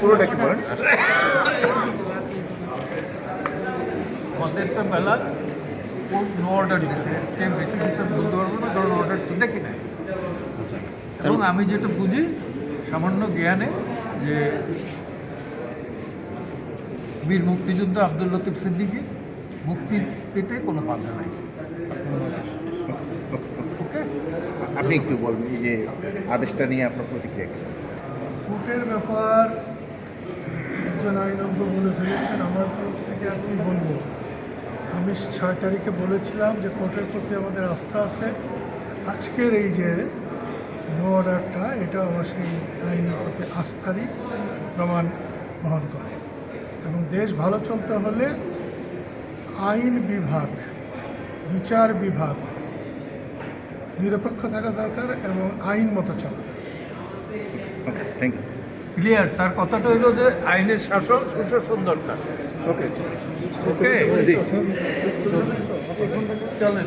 পুরোটা কি বলেন। আমাদেরটা বেলা নো অর্ডার দিছে। চেয়ে বেশি কিছু বলতে পারব না কারণ অর্ডার তো দেখি নাই। এবং আমি যেটা বুঝি সামান্য জ্ঞানে যে বীর মুক্তিযোদ্ধা আব্দুল লতিফ সিদ্দিকী মুক্তি পেতে কোনো বাধা নাই। ওকে। আপনি একটু বলবেন যে আদেশটা নিয়ে আপনার প্রতিক্রিয়া কি? কোর্টের ব্যাপার একজন অঙ্গ বলে ফেলেছেন আমার তরফ থেকে আর কি বলব? আমি ছয় তারিখে বলেছিলাম যে কোর্টের প্রতি আমাদের আস্থা আছে। আজকের এই যে নো অর্ডারটা এটা আমার সেই আইনের প্রতি আস্থারই প্রমাণ বহন করে। এবং দেশ ভালো চলতে হলে আইন বিভাগ, বিচার বিভাগ নিরপেক্ষ থাকা দরকার এবং আইন মতো চলা দরকার। Thank you clear. তার কথাটা হইল যে আইনের শাসন সুশাসন দরকার। ওকে ওকে চলেন